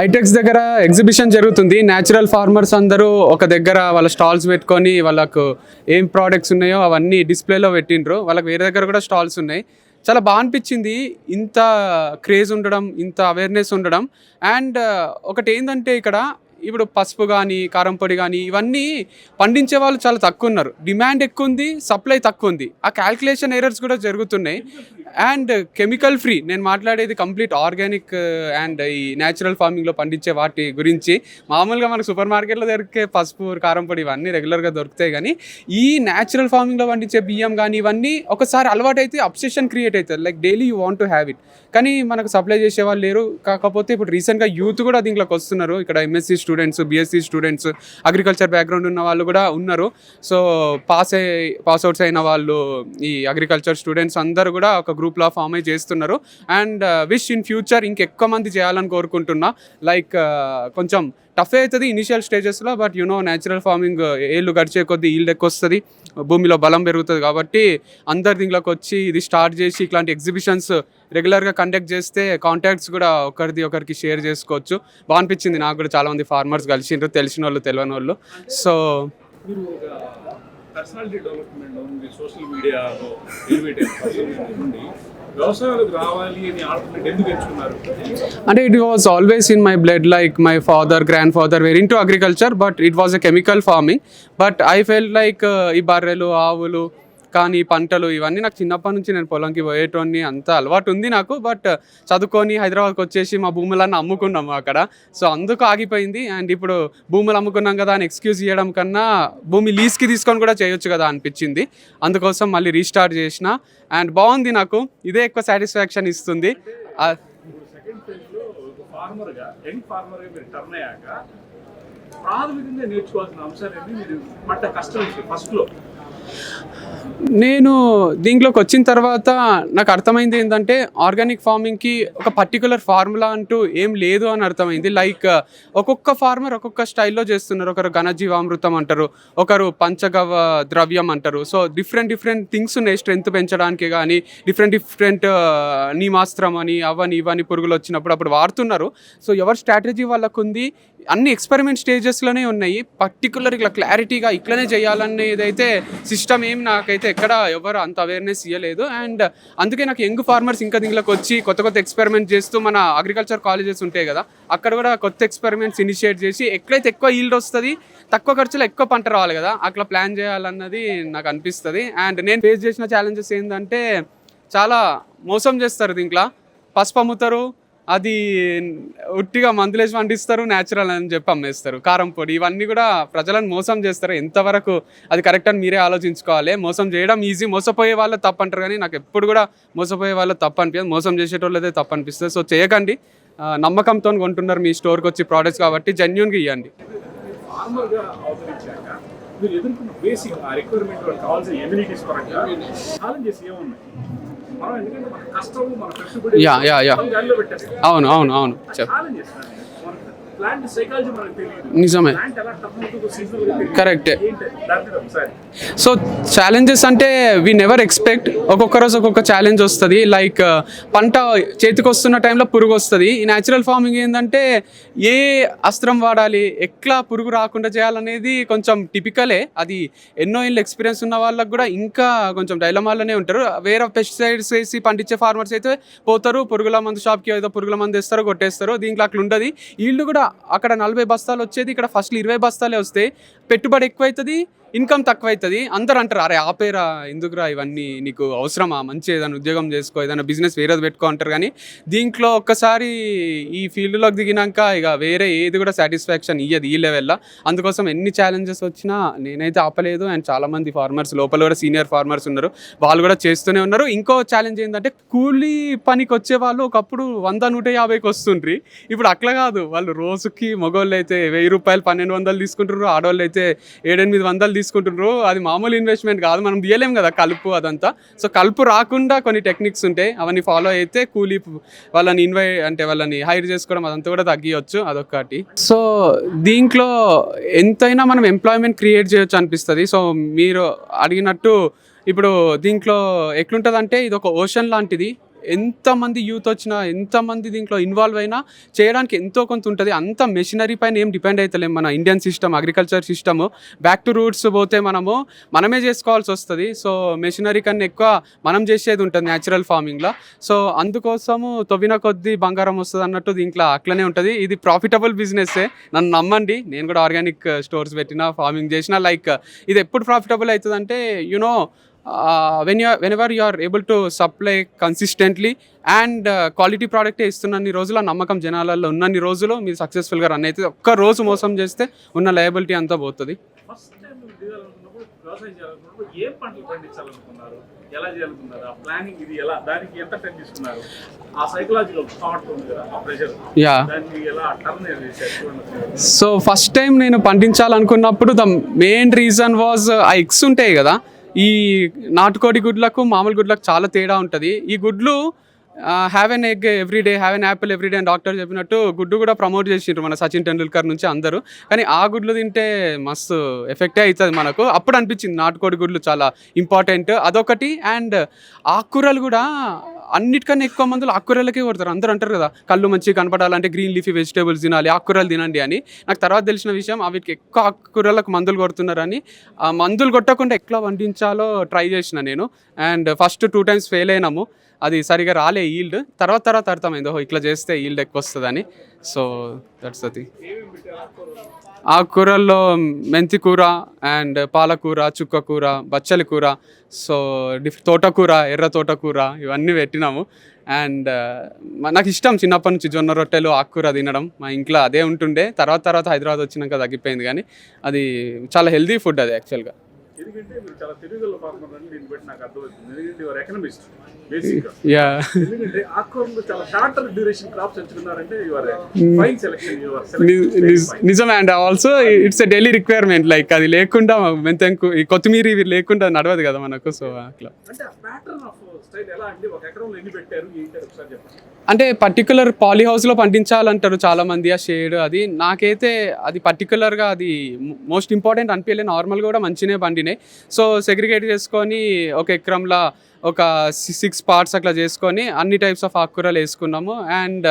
హైటెక్స్ దగ్గర ఎగ్జిబిషన్ జరుగుతుంది. Natural farmers అందరూ ఒక దగ్గర వాళ్ళ స్టాల్స్ పెట్టుకొని వాళ్ళకు ఏం ప్రోడక్ట్స్ ఉన్నాయో అవన్నీ డిస్ప్లేలో పెట్టిండ్రు. వాళ్ళకి వేరే దగ్గర కూడా స్టాల్స్ ఉన్నాయి. చాలా బాగా అనిపించింది. ఇంత క్రేజ్ ఉండడం ఇంత అవేర్నెస్ ఉండడం. అండ్ uh, ఒకటి ఏంటంటే ఇక్కడ ఇప్పుడు పసుపు కానీ కారం పొడి కానీ ఇవన్నీ పండించే వాళ్ళు చాలా తక్కువ ఉన్నారు డిమాండ్ ఎక్కువ ఉంది సప్లై తక్కువ ఉంది ఆ క్యాల్కులేషన్ ఎర్రర్స్ కూడా జరుగుతున్నాయి. అండ్ కెమికల్ ఫ్రీ నేను మాట్లాడేది కంప్లీట్ ఆర్గానిక్ అండ్ ఈ న్యాచురల్ ఫార్మింగ్లో పండించే వాటి గురించి. మామూలుగా మనకు సూపర్ మార్కెట్లో దొరికే పసుపు కారం పొడి ఇవన్నీ రెగ్యులర్గా దొరుకుతాయి కానీ ఈ న్యాచురల్ ఫార్మింగ్లో పండించే బియ్యం కానీ ఇవన్నీ ఒకసారి అలవాటు అయితే అబ్సెషన్ క్రియేట్ అవుతుంది like daily you want to have it. కానీ మనకు సప్లై చేసే వాళ్ళు లేరు. కాకపోతే ఇప్పుడు రీసెంట్గా యూత్ కూడా దీంట్లోకి వస్తున్నారు. ఇక్కడ MSc students BSc students agriculture background ఉన్న వాళ్ళు కూడా ఉన్నారు. సో పాస్ అయ్యి పాస్ అవుట్స్ అయిన వాళ్ళు ఈ అగ్రికల్చర్ స్టూడెంట్స్ అందరూ కూడా ఒక గ్రూప్లో ఫామ్ అయి చేస్తున్నారు. అండ్ విష్ ఇన్ ఫ్యూచర్ ఇంకెక్కువ మంది చేయాలని కోరుకుంటున్నా. లైక్ uh, కొంచెం టఫ్ అవుతుంది ఇనిషియల్ స్టేజెస్లో but you know natural farming ఏళ్ళు గడిచే కొద్దీ ఈల్డ్ ఎక్కువ వస్తుంది భూమిలో బలం పెరుగుతుంది కాబట్టి అందరు దీంట్లోకి వచ్చి ఇది స్టార్ట్ చేసి ఇట్లాంటి ఎగ్జిబిషన్స్ రెగ్యులర్గా కండక్ట్ చేస్తే కాంటాక్ట్స్ కూడా ఒకరిది ఒకరికి షేర్ చేసుకోవచ్చు. బాగా అనిపించింది నాకు కూడా చాలామంది ఫార్మర్స్ కలిసిండ్రు తెలిసిన వాళ్ళు తెలియని వాళ్ళు సో పర్సనాలిటీ డెవలప్మెంట్ సోషల్ మీడియాలో నుండి. వ్యవసాయాలకు రావాలి అని ఆల్టర్నేట్ ఎందుకు ఎంచుకున్నారు? అంటే it was always in my blood like my father grandfather were in to agriculture but it was a chemical farming but I felt like ఈ బర్రెలు ఆవులు కానీ పంటలు ఇవన్నీ నాకు చిన్నప్పటి నుంచి నేను పొలంకి పోయేటోని అంత అలవాటు ఉంది నాకు బట్ చదువుకొని హైదరాబాద్కి వచ్చేసి మా భూములన్నీ అమ్ముకున్నాము అక్కడ. సో అందుకు ఆగిపోయింది. అండ్ ఇప్పుడు భూములు అమ్ముకున్నాం కదా అని ఎక్స్క్యూజ్ చేయడం కన్నా భూమి లీజ్కి తీసుకొని కూడా చేయొచ్చు కదా అనిపించింది. అందుకోసం మళ్ళీ రీస్టార్ట్ చేసిన. అండ్ బాగుంది నాకు. ఇదే ఎక్కువ సాటిస్ఫాక్షన్ ఇస్తుంది. యంగ్ మీరు టర్న్ అయ్యాక ప్రాథమికంగా నేర్చుకోవాల్సిన అంశాలు ఏంటి? మీరు పడ్డ కష్టం ఫస్ట్లో. నేను దీంట్లోకి వచ్చిన తర్వాత నాకు అర్థమైంది ఏంటంటే ఆర్గానిక్ ఫార్మింగ్కి ఒక పర్టికులర్ ఫార్ములా అంటూ ఏం లేదు అని అర్థమైంది. లైక్ ఒక్కొక్క ఫార్మర్ ఒక్కొక్క స్టైల్లో చేస్తున్నారు. ఒకరు ఘనజీవామృతం అంటారు ఒకరు పంచగవ ద్రవ్యం అంటారు. సో డిఫరెంట్ డిఫరెంట్ థింగ్స్ ఉన్నాయి స్ట్రెంత్ పెంచడానికి కానీ డిఫరెంట్ డిఫరెంట్ నీమాస్త్రం అని అవని ఇవని పురుగులు వచ్చినప్పుడు అప్పుడు వాడుతున్నారు. సో ఎవరి స్ట్రాటజీ వాళ్ళకు ఉంది అన్ని ఎక్స్పెరిమెంట్ స్టేజెస్లోనే ఉన్నాయి. పర్టికులర్ ఇట్లా క్లారిటీగా ఇట్లనే చేయాలనేది అయితే సిస్టమ్ ఏం నాకైతే ఎక్కడ ఎవరు అంత అవేర్నెస్ ఇవ్వలేదు అండ్ అందుకే నాకు యంగ్ ఫార్మర్స్ ఇంకా దీంట్లోకి వచ్చి కొత్త కొత్త ఎక్స్పెరిమెంట్ చేస్తూ మన అగ్రికల్చర్ కాలేజెస్ ఉంటాయి కదా అక్కడ కూడా కొత్త ఎక్స్పెరిమెంట్స్ ఇనిషియేట్ చేసి ఎక్కడైతే ఎక్కువ ఈల్డ్ వస్తుంది తక్కువ ఖర్చులో ఎక్కువ పంట రావాలి కదా అట్లా ప్లాన్ చేయాలన్నది నాకు అనిపిస్తుంది. అండ్ నేను ఫేస్ చేసిన ఛాలెంజెస్ ఏంటంటే చాలా మోసం చేస్తారు దీంట్లో. పసుపు అమ్ముతారు అది ఉట్టిగా మందులేసి పండిస్తారు న్యాచురల్ అని చెప్పి అమ్మేస్తారు. కారం పొడి ఇవన్నీ కూడా ప్రజలను మోసం చేస్తారు. ఎంతవరకు అది కరెక్ట్ అని మీరే ఆలోచించుకోవాలి. మోసం చేయడం ఈజీ మోసపోయే వాళ్ళు తప్పు అంటారు కానీ నాకు ఎప్పుడు కూడా మోసపోయే వాళ్ళు తప్పు అనిపించదు మోసం చేసేటోళ్ళదే తప్పు అనిపిస్తుంది సో చేయకండి. నమ్మకంతో కొంటున్నారు మీ స్టోర్కి వచ్చి ప్రోడక్ట్స్ కాబట్టి జెన్యున్గా ఇవ్వండి మీరు ఎదుర్కొన్న బేసిక్ ఆ రిక్వైర్మెంట్ కావాల్సిన ఎమ్యూనిటీస్ పరంగా ఛాలెంజెస్ ఏమున్నాయి? యా యా యా అవును అవును అవును. చెప్ నిజమే. కరెక్టే సో ఛాలెంజెస్ అంటే వి నెవర్ ఎక్స్పెక్ట్ ఒక్కొక్క రోజు ఒక్కొక్క ఛాలెంజ్ వస్తుంది. లైక్ పంట చేతికి వస్తున్న టైంలో పురుగు వస్తుంది. ఈ న్యాచురల్ ఫార్మింగ్ ఏంటంటే ఏ అస్త్రం వాడాలి ఎట్లా పురుగు రాకుండా చేయాలనేది కొంచెం టిపికలే అది ఎన్నో ఏళ్ళ ఎక్స్పీరియన్స్ ఉన్న వాళ్ళకి కూడా ఇంకా కొంచెం డైలమాలోనే ఉంటారు. వేరే పెస్టిసైడ్స్ వేసి పండించే ఫార్మర్స్ అయితే పోతారు పురుగుల మందు షాప్కి ఏదో పురుగుల మందు ఇస్తారు కొట్టేస్తారు. దీంట్లో అట్లా ఉండదు వీళ్ళు కూడా అక్కడ నలభై బస్తాలు వచ్చేది. ఇక్కడ ఫస్ట్ ఇరవై బస్తాలే వస్తాయి పెట్టుబడి ఎక్కువ అవుతుంది ఇన్కమ్ తక్కువ అవుతుంది అందరు అంటారు అరే ఆపేరా ఎందుకురా ఇవన్నీ? నీకు అవసరమా? మంచి ఏదైనా ఉద్యోగం చేసుకో ఏదైనా బిజినెస్ వేరేది పెట్టుకో అంటారు. కానీ దీంట్లో ఒక్కసారి ఈ ఫీల్డ్లోకి దిగినాక ఇక వేరే ఏది కూడా సాటిస్ఫాక్షన్ ఇయ్యదు ఈ లెవెల్లో. అందుకోసం ఎన్ని ఛాలెంజెస్ వచ్చినా నేనైతే ఆపలేదు. అండ్ చాలామంది ఫార్మర్స్ లోపల కూడా సీనియర్ ఫార్మర్స్ ఉన్నారు. వాళ్ళు కూడా చేస్తూనే ఉన్నారు. ఇంకో ఛాలెంజ్ ఏంటంటే కూలీ పనికి వచ్చే వాళ్ళు ఒకప్పుడు వంద నూట యాభైకి వస్తుండ్రి. ఇప్పుడు అట్లా కాదు. వాళ్ళు రోజుకి మగవాళ్ళు అయితే వెయ్యి రూపాయలు పన్నెండు వందలు తీసుకుంటారు ఆడవాళ్ళు అయితే ఏడెనిమిది వందలు తీసుకుంటున్నారు అది మామూలు ఇన్వెస్ట్మెంట్ కాదు. మనం తీయలేం కదా కలుపు అదంతా. సో కలుపు రాకుండా కొన్ని టెక్నిక్స్ ఉంటాయి. అవన్నీ ఫాలో అయితే కూలీ వాళ్ళని ఇన్వై అంటే వాళ్ళని హైర్ చేసుకోవడం అదంతా కూడా తగ్గియచ్చు. అదొకటి సో దీంట్లో ఎంతైనా మనం ఎంప్లాయ్మెంట్ క్రియేట్ చేయొచ్చు అనిపిస్తుంది. సో మీరు అడిగినట్టు ఇప్పుడు దీంట్లో ఎట్లుంటుందంటే ఇది ఒక ఓషన్ లాంటిది. ఎంతమంది యూత్ వచ్చినా ఎంతమంది దీంట్లో ఇన్వాల్వ్ అయినా చేయడానికి ఎంతో కొంత ఉంటుంది. అంత మెషినరీ పైన ఏం డిపెండ్ అవుతలేం మన Indian system agriculture system back to roots పోతే మనము మనమే చేసుకోవాల్సి వస్తుంది. సో మెషినరీ కన్నా ఎక్కువ మనం చేసేది ఉంటుంది న్యాచురల్ ఫార్మింగ్లో సో అందుకోసము తవ్విన కొద్దీ బంగారం వస్తుంది అన్నట్టు దీంట్లో అట్లనే ఉంటుంది. ఇది ప్రాఫిటబుల్ బిజినెస్సే నన్ను నమ్మండి. నేను కూడా ఆర్గానిక్ స్టోర్స్ పెట్టిన ఫార్మింగ్ చేసిన లైక్ ఇది ఎప్పుడు ప్రాఫిటబుల్ అవుతుంది అంటే you know when you whenever you are able to supply consistently and quality ప్రోడక్టే ఇస్తున్నన్ని రోజులు ఆ నమ్మకం జనాలలో ఉన్నన్ని రోజులు మీరు సక్సెస్ఫుల్గా రన్ అవుతుంది ఒక్క రోజు మోసం చేస్తే ఉన్న లయబిలిటీ అంతా పోతుంది. యా సో ఫస్ట్ టైం నేను పండించాలనుకున్నప్పుడు ద మెయిన్ రీజన్ వాజ్ ఆ ఎగ్స్ ఉంటాయి కదా ఈ నాటుకోడి గుడ్లకు మామూలు గుడ్లకు చాలా తేడా ఉంటుంది. ఈ గుడ్లు have an egg every day have an apple every day అని డాక్టర్ చెప్పినట్టు గుడ్డు కూడా ప్రమోట్ చేసిండ్రు మన సచిన్ టెండూల్కర్ నుంచి అందరూ. కానీ ఆ గుడ్లు తింటే మస్తు ఎఫెక్టే అవుతుంది మనకు. అప్పుడు అనిపించింది నాటుకోడి గుడ్లు చాలా ఇంపార్టెంట్ అదొకటి అండ్ ఆకుకూరలు కూడా అన్నిటికన్నా ఎక్కువ మందులు ఆకుకూరలకే కొడతారు. అందరూ అంటారు కదా కళ్ళు మంచిగా కనపడాలంటే గ్రీన్ లీఫీ వెజిటేబుల్స్ తినాలి ఆకుకూరలు తినండి అని. నాకు తర్వాత తెలిసిన విషయం వీటికి ఎక్కువ ఆకుకూరలకు మందులు కొడుతున్నారని. ఆ మందులు కొట్టకుండా ఎట్లా వండించాలో ట్రై చేసిన నేను. And first two times fail అయినాము. అది సరిగా రాలే ఈల్డ్. తర్వాత తర్వాత అర్థమైంది. ఓహో ఇట్లా చేస్తే ఈల్డ్ ఎక్కువ వస్తుందని సో దట్స్ అది కూరల్లో మెంతి కూర అండ్ పాలకూర చుక్కకూర బచ్చలి కూర సో డిఫ్ తోటకూర ఎర్ర తోటకూర ఇవన్నీ పెట్టినాము. అండ్ నాకు ఇష్టం చిన్నప్పటి నుంచి జొన్న రొట్టెలు ఆకుకూర తినడం. మా ఇంట్లో అదే ఉంటుండే. తర్వాత తర్వాత హైదరాబాద్ వచ్చినాక తగ్గిపోయింది కానీ అది చాలా హెల్దీ ఫుడ్ అది యాక్చువల్గా ఎందుకంటే మీరు చాలా తెలుగులో ఫార్మర్ అని దీన్ని బట్టి నాకు అర్థమవుతుంది. ఎందుకంటే యువర్ ఎకనమిస్ట్ ఎందుకంటే ఆకుకూరలు చాలా షార్టర్ డ్యూరేషన్ క్రాప్స్ ఎంచుకున్నారంటే యువర్ ఫైన్ సెలెక్షన్ యువర్ నిజమే and also it's a daily requirement like అది లేకుండా మెంతంకు ఈ కొత్తిమీర ఇవి లేకుండా నడవదు కదా మనకు సో అట్లా. అంటే ప్యాటర్న్ ఆఫ్ స్టైల్ ఎలా అండి? ఒక ఎకరంలో ఎన్ని పెట్టారు? ఏంటి? ఒకసారి చెప్పండి. అంటే పర్టికులర్ పాలీ హౌస్లో పండించాలంటారు చాలా మంది ఆ షేడ్ అది. నాకైతే అది పర్టికులర్గా అది మోస్ట్ ఇంపార్టెంట్ అనిపించలే నార్మల్గా కూడా మంచినే పండినాయి. సో సెగ్రిగేట్ చేసుకొని ఒక ఎక్రంలా ఒక సిక్స్ పార్ట్స్ అట్లా చేసుకొని అన్ని టైప్స్ ఆఫ్ ఆకుకూరలు వేసుకున్నాము. అండ్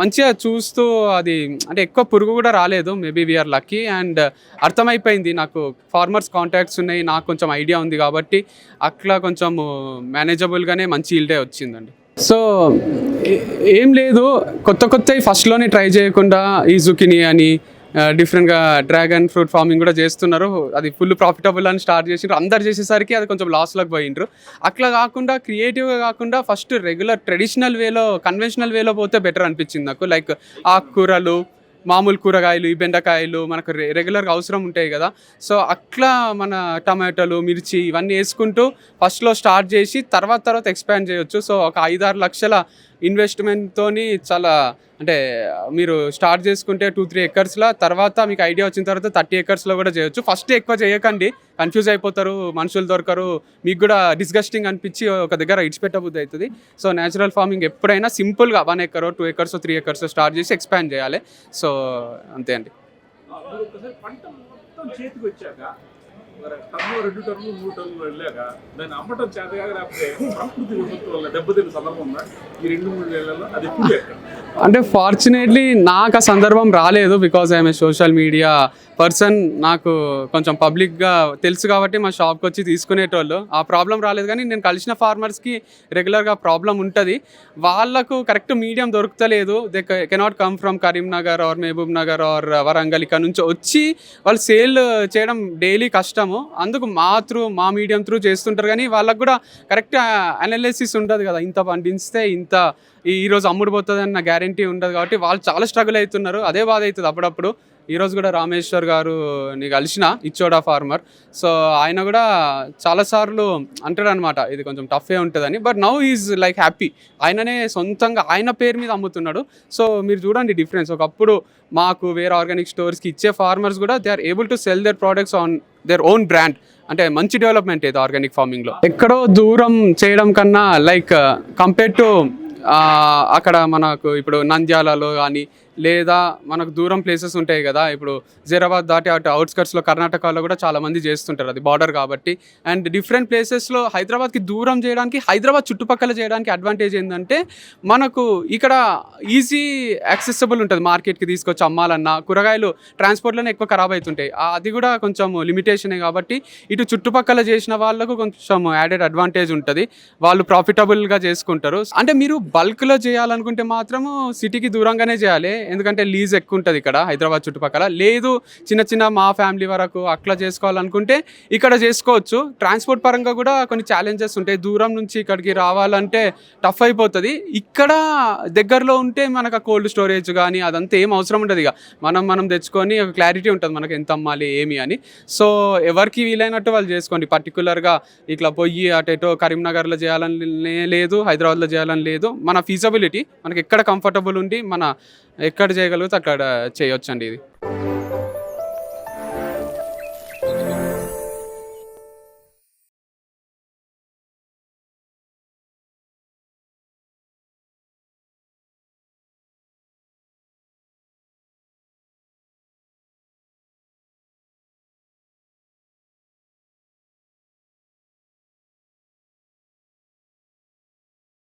మంచిగా చూస్తూ అది అంటే ఎక్కువ పురుగు కూడా రాలేదు. మేబీ వీఆర్ లక్కీ అండ్ అర్థమైపోయింది. నాకు ఫార్మర్స్ కాంటాక్ట్స్ ఉన్నాయి. నాకు కొంచెం ఐడియా ఉంది కాబట్టి అట్లా కొంచెం మేనేజబుల్గానే మంచి ఇల్డే వచ్చిందండి. సో ఏం లేదు. కొత్త కొత్తవి ఫస్ట్లోనే ట్రై చేయకుండా ఈ జుకిని అని డిఫరెంట్గా డ్రాగన్ ఫ్రూట్ ఫార్మింగ్ కూడా చేస్తున్నారు. అది ఫుల్ ప్రాఫిటబుల్ అని స్టార్ట్ చేసిండ్రు. అందరు చేసేసరికి అది కొంచెం లాస్లోకి పోయిండ్రు. అట్లా కాకుండా క్రియేటివ్గా కాకుండా ఫస్ట్ రెగ్యులర్ ట్రెడిషనల్ వేలో కన్వెన్షనల్ వేలో పోతే బెటర్ అనిపించింది నాకు. లైక్ ఆకుకూరలు మామూలు కూరగాయలు ఈ బెండకాయలు మనకు రె రెగ్యులర్గా అవసరం ఉంటాయి కదా. సో అట్లా మన టమాటోలు మిర్చి ఇవన్నీ వేసుకుంటూ ఫస్ట్లో స్టార్ట్ చేసి తర్వాత తర్వాత ఎక్స్పాండ్ చేయొచ్చు. సో ఒక ఐదారు లక్షల ఇన్వెస్ట్మెంట్తోని చాలా అంటే మీరు స్టార్ట్ చేసుకుంటే టూ త్రీ ఎకర్స్లో తర్వాత మీకు ఐడియా వచ్చిన తర్వాత థర్టీ ఎకర్స్లో కూడా చేయొచ్చు. ఫస్ట్ ఎక్కువ చేయకండి. కన్ఫ్యూజ్ అయిపోతారు మనుషులు దొరకరు. మీకు కూడా డిస్గస్టింగ్ అనిపించి ఒక దగ్గర ఇడిచిపెట్టబుద్ధి అవుతుంది. సో న్యాచురల్ ఫార్మింగ్ ఎప్పుడైనా సింపుల్గా one acre two acres three acres start చేసి ఎక్స్పాండ్ చేయాలి. సో అంతే అండి. రెండు టర్నులు మూడు టర్నులు వెళ్ళాక దాన్ని అమ్మటం చేతగా లేకపోతే ప్రకృతి వల్ల దెబ్బతిన్న సందర్భం ఉందా? ఈ రెండు మూడు నెలల్లో అది అంటే ఫార్చునేట్లీ నాకు ఆ సందర్భం రాలేదు because I'm a social media person నాకు కొంచెం పబ్లిక్గా తెలుసు కాబట్టి మా షాప్కి వచ్చి తీసుకునేటోళ్ళు. ఆ ప్రాబ్లం రాలేదు కానీ నేను కలిసిన ఫార్మర్స్కి రెగ్యులర్గా ప్రాబ్లం ఉంటుంది. వాళ్ళకు correct medium దొరుకుతలేదు. They cannot come from Karimnagar or Mahabubnagar or Warangal ఇక్కడ నుంచి వచ్చి వాళ్ళు సేల్ చేయడం డైలీ కష్టము. అందుకు మా త్రూ మా మీడియం త్రూ చేస్తుంటారు కానీ వాళ్ళకు కూడా కరెక్ట్ అనాలిసిస్ ఉంటుంది కదా. ఇంత పండిస్తే ఇంత అంత ఈరోజు అమ్ముడు పోతుంది అన్న గ్యారంటీ ఉండదు కాబట్టి వాళ్ళు చాలా స్ట్రగుల్ అవుతున్నారు. అదే బాధ అవుతుంది అప్పుడప్పుడు. ఈరోజు కూడా రామేశ్వర్ గారు నీ కలిసిన ఇచ్చోడా ఫార్మర్ సో ఆయన కూడా చాలాసార్లు అంటాడు అనమాట ఇది కొంచెం టఫే ఉంటుందని. But now is like happy ఆయననే సొంతంగా ఆయన పేరు మీద అమ్ముతున్నాడు. సో మీరు చూడండి డిఫరెన్స్ ఒకప్పుడు మాకు వేరే ఆర్గానిక్ స్టోర్స్కి ఇచ్చే ఫార్మర్స్ కూడా they are able to sell their products on their own brand అంటే మంచి డెవలప్మెంట్ ఏదో ఆర్గానిక్ ఫార్మింగ్లో ఎక్కడో దూరం చేయడం కన్నా లైక్ కంపేర్ టు అక్కడ మనకు ఇప్పుడు నంద్యాలలో కానీ లేదా మనకు దూరం ప్లేసెస్ ఉంటాయి కదా ఇప్పుడు జైరాబాద్ దాటి అటు అవుట్స్కట్స్లో కర్ణాటకలో కూడా చాలామంది చేస్తుంటారు అది బార్డర్ కాబట్టి. అండ్ డిఫరెంట్ ప్లేసెస్లో హైదరాబాద్కి దూరం చేయడానికి హైదరాబాద్ చుట్టుపక్కల చేయడానికి అడ్వాంటేజ్ ఏంటంటే మనకు ఇక్కడ ఈజీ యాక్సెసిబుల్ ఉంటుంది. మార్కెట్కి తీసుకొచ్చి అమ్మాలన్నా కూరగాయలు ట్రాన్స్పోర్ట్లోనే ఎక్కువ ఖరాబ్ అవుతుంటాయి అది కూడా కొంచెం లిమిటేషనే కాబట్టి ఇటు చుట్టుపక్కల చేసిన వాళ్ళకు కొంచెం యాడెడ్ అడ్వాంటేజ్ ఉంటుంది. వాళ్ళు ప్రాఫిటబుల్గా చేసుకుంటారు. అంటే మీరు బల్క్లో చేయాలనుకుంటే మాత్రము సిటీకి దూరంగానే చేయాలి. ఎందుకంటే లీజ్ ఎక్కువ ఉంటుంది ఇక్కడ హైదరాబాద్ చుట్టుపక్కల. లేదు చిన్న చిన్న మా ఫ్యామిలీ వరకు అట్లా చేసుకోవాలనుకుంటే ఇక్కడ చేసుకోవచ్చు. ట్రాన్స్పోర్ట్ పరంగా కూడా కొన్ని ఛాలెంజెస్ ఉంటాయి. దూరం నుంచి ఇక్కడికి రావాలంటే టఫ్ అయిపోతుంది. ఇక్కడ దగ్గరలో ఉంటే మనకు కోల్డ్ స్టోరేజ్ కానీ అదంతా ఏం అవసరం ఉండదు ఇక. మనం మనం తెచ్చుకొని ఒక క్లారిటీ ఉంటుంది మనకు ఎంత అమ్మాలి ఏమి అని. సో ఎవరికి వీలైనట్టు వాళ్ళు చేసుకోండి. పర్టికులర్గా ఇట్లా పోయి అటు కరీంనగర్లో చేయాలని లేదు హైదరాబాద్లో చేయాలని లేదు. మన ఫీజబిలిటీ మనకి ఎక్కడ కంఫర్టబుల్ ఉండి మన ఎక్కడ చేయగలిగితే అక్కడ చేయొచ్చండి ఇది.